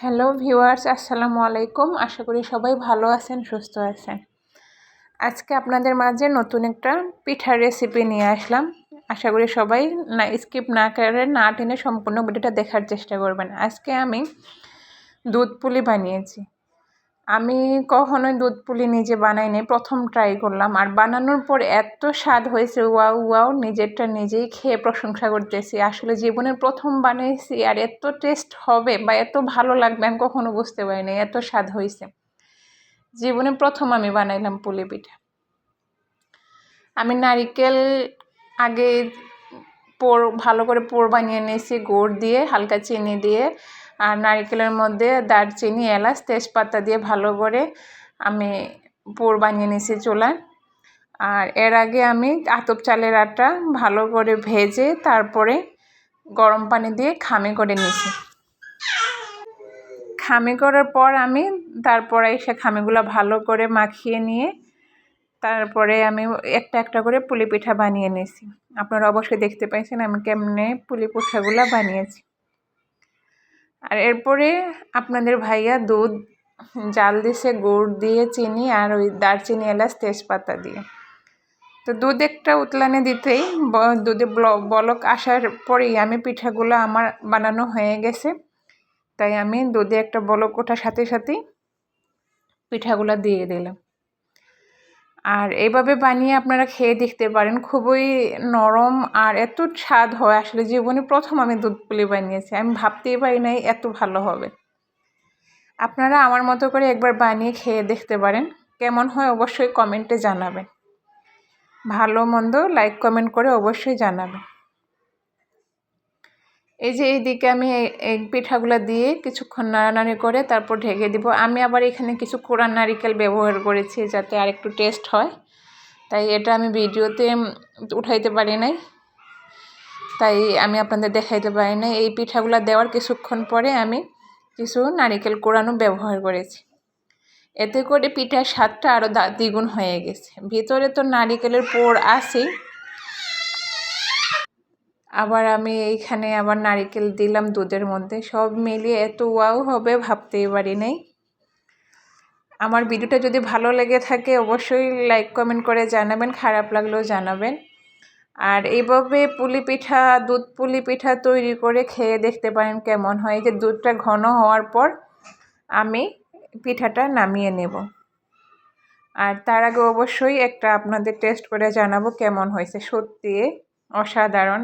Hello viewers, আসসালামু আলাইকুম। আশা করি সবাই ভালো আছেন, সুস্থ আছেন। আজকে আপনাদের মাঝে নতুন একটা পিঠার রেসিপি নিয়ে আসলাম। আশা করি সবাই না স্কিপ না করে, না টেনে সম্পূর্ণ ভিডিওটা দেখার চেষ্টা করবেন। আজকে আমি দুধ পুলি বানিয়েছি। আমি কখনোই দুধ পুলি নিজে বানাইনি, প্রথম ট্রাই করলাম। আর বানানোর পর এত স্বাদ হয়েছে, ওয়াও ওয়াও, নিজেরটা নিজেই খেয়ে প্রশংসা করতেছি। আসলে জীবনের প্রথম বানিয়েছি আর এত টেস্ট হবে বা এত ভালো লাগবে আমি কখনো বুঝতে পারিনি, এত স্বাদ হয়েছে। জীবনে প্রথম আমি বানাইলাম পুলি পিঠা। আমি নারিকেল আগে পোর ভালো করে পোর বানিয়ে নিয়েছি, গুড় দিয়ে, হালকা চিনি দিয়ে। আর নারিকেলের মধ্যে দারচিনি, এলাচ, তেজপাতা দিয়ে ভালো করে আমি পুর বানিয়ে নিয়েছি চুলায়। আর এর আগে আমি আতপ চালের আটা ভালো করে ভেজে তারপরে গরম পানি দিয়ে খামি করে নিয়েছি। খামি করার পর আমি তারপরে সে খামিগুলো ভালো করে মাখিয়ে নিয়ে তারপরে আমি একটা একটা করে পুলি পিঠা বানিয়ে নিয়েছি। আপনারা অবশ্যই দেখতে পাইছেন আমি কেমনে পুলি পিঠাগুলো বানিয়েছি। আর এরপরে আপনাদের ভাইয়া দুধ, জাল দিছে, গুড় দিয়ে চিনি আর ওই দারচিনি এলাচ, তেজপাতা দিয়ে। তো দুধ একটা উতলানে দিতেই দুধে বলক আসার পরেই আমি পিঠাগুলো আমার বানানো হয়ে গেছে। তাই আমি দুধে একটা বলক ওঠার সাথে সাথেই পিঠাগুলো দিয়ে দিলাম। আর এভাবে বানিয়ে আপনারা খেয়ে দেখতে পারেন। খুবই নরম আর এত স্বাদ হয়। আসলে জীবনে প্রথম আমি দুধ পুলি বানিয়েছি। আমি ভাবতেই পারি নাই এত ভালো হবে। আপনারা আমার মতো করে একবার বানিয়ে খেয়ে দেখতে পারেন। কেমন হয় অবশ্যই কমেন্টে জানাবেন। ভালো মন্দ লাইক কমেন্ট করে অবশ্যই জানাবেন। এই যে এইদিকে আমি এই পিঠাগুলো দিয়ে কিছুক্ষণ নাড়ানাড়ি করে তারপর ঢেকে দিব। আমি আবার এখানে কিছু কোরআন নারিকেল ব্যবহার করেছি যাতে আর একটু টেস্ট হয়। তাই এটা আমি ভিডিওতে উঠাইতে পারি নাই। তাই আমি আপনাদের দেখাইতে পারি নাই। এই পিঠাগুলো দেওয়ার কিছুক্ষণ পরে আমি কিছু নারিকেল কোরানো ব্যবহার করেছি। এতে করে পিঠার স্বাদটা আরও দ্বিগুণ হয়ে গেছে। ভিতরে তো নারিকেলের পোড় আছেই। আবার আমি এইখানে আবার নারিকেল দিলাম দুধের মধ্যে। সব মিলিয়ে এত ওয়াও হবে ভাবতেই পারি নাই। আমার ভিডিওটা যদি ভালো লেগে থাকে অবশ্যই লাইক, কমেন্ট করে জানাবেন, খারাপ লাগলেও জানাবেন। আর এইভাবে পুলি পিঠা, দুধ পুলি পিঠা তৈরি করে খেয়ে দেখতে পারেন কেমন হয়। যে দুধটা ঘন হওয়ার পর আমি পিঠাটা নামিয়ে নেব। আর তার আগে অবশ্যই একটা আপনাদের টেস্ট করে জানাব কেমন হয়েছে। সত্যি অসাধারণ।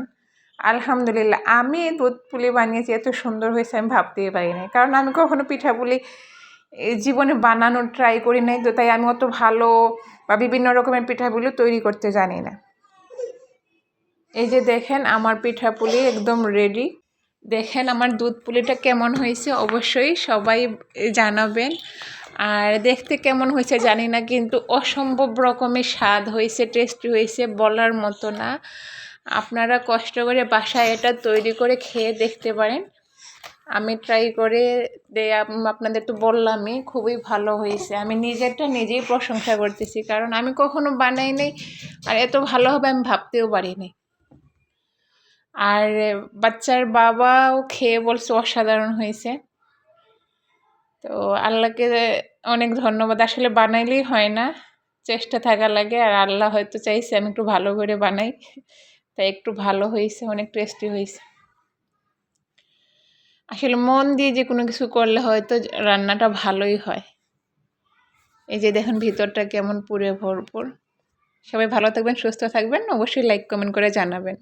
আলহামদুলিল্লাহ, আমি দুধ পুলি বানিয়েছি, এত সুন্দর হয়েছে, আমি ভাবতেই পারি নাই কারণ আমি কখনো পিঠা পুলি জীবনে বানানোর ট্রাই করি নাই, তো তাই আমি অত ভালো বা বিভিন্ন রকমের পিঠাগুলো তৈরি করতে জানি না। এই যে দেখেন, আমার পিঠা পুলি একদম রেডি দেখেন আমার দুধ পুলিটা কেমন হয়েছে, অবশ্যই সবাই জানাবেন। আর দেখতে কেমন হয়েছে জানি না, কিন্তু অসম্ভব রকমের স্বাদ হয়েছে টেস্টি হয়েছে, বলার মতো না। আপনারা কষ্ট করে বাসায় এটা তৈরি করে খেয়ে দেখতে পারেন। আমি ট্রাই করে আপনাদের তো বললামই, খুবই ভালো হয়েছে। আমি নিজেরটা নিজেই প্রশংসা করতেছি, কারণ আমি কখনো বানাই নাই, আর এত ভালো হবে আমি ভাবতেও পারিনি। আর বাচ্চার বাবাও খেয়ে বলছে অসাধারণ হয়েছে। তো আল্লাহকে অনেক ধন্যবাদ। আসলে বানাইলেই হয় না, চেষ্টা থাকা লাগে, আর আল্লাহ হয়তো চাইছে আমি একটু ভালো করে বানাই। তাই একটু ভালো হয়েছে, অনেক টেস্টি হয়েছে। আসলে মন দিয়ে যে কোনো কিছু করলে হয়তো রান্নাটা ভালোই হয়। এই যে দেখুন ভিতরটা কেমন পুরে ভরপুর। সবাই ভালো থাকবেন, সুস্থ থাকবেন, অবশ্যই লাইক কমেন্ট করে জানাবেন।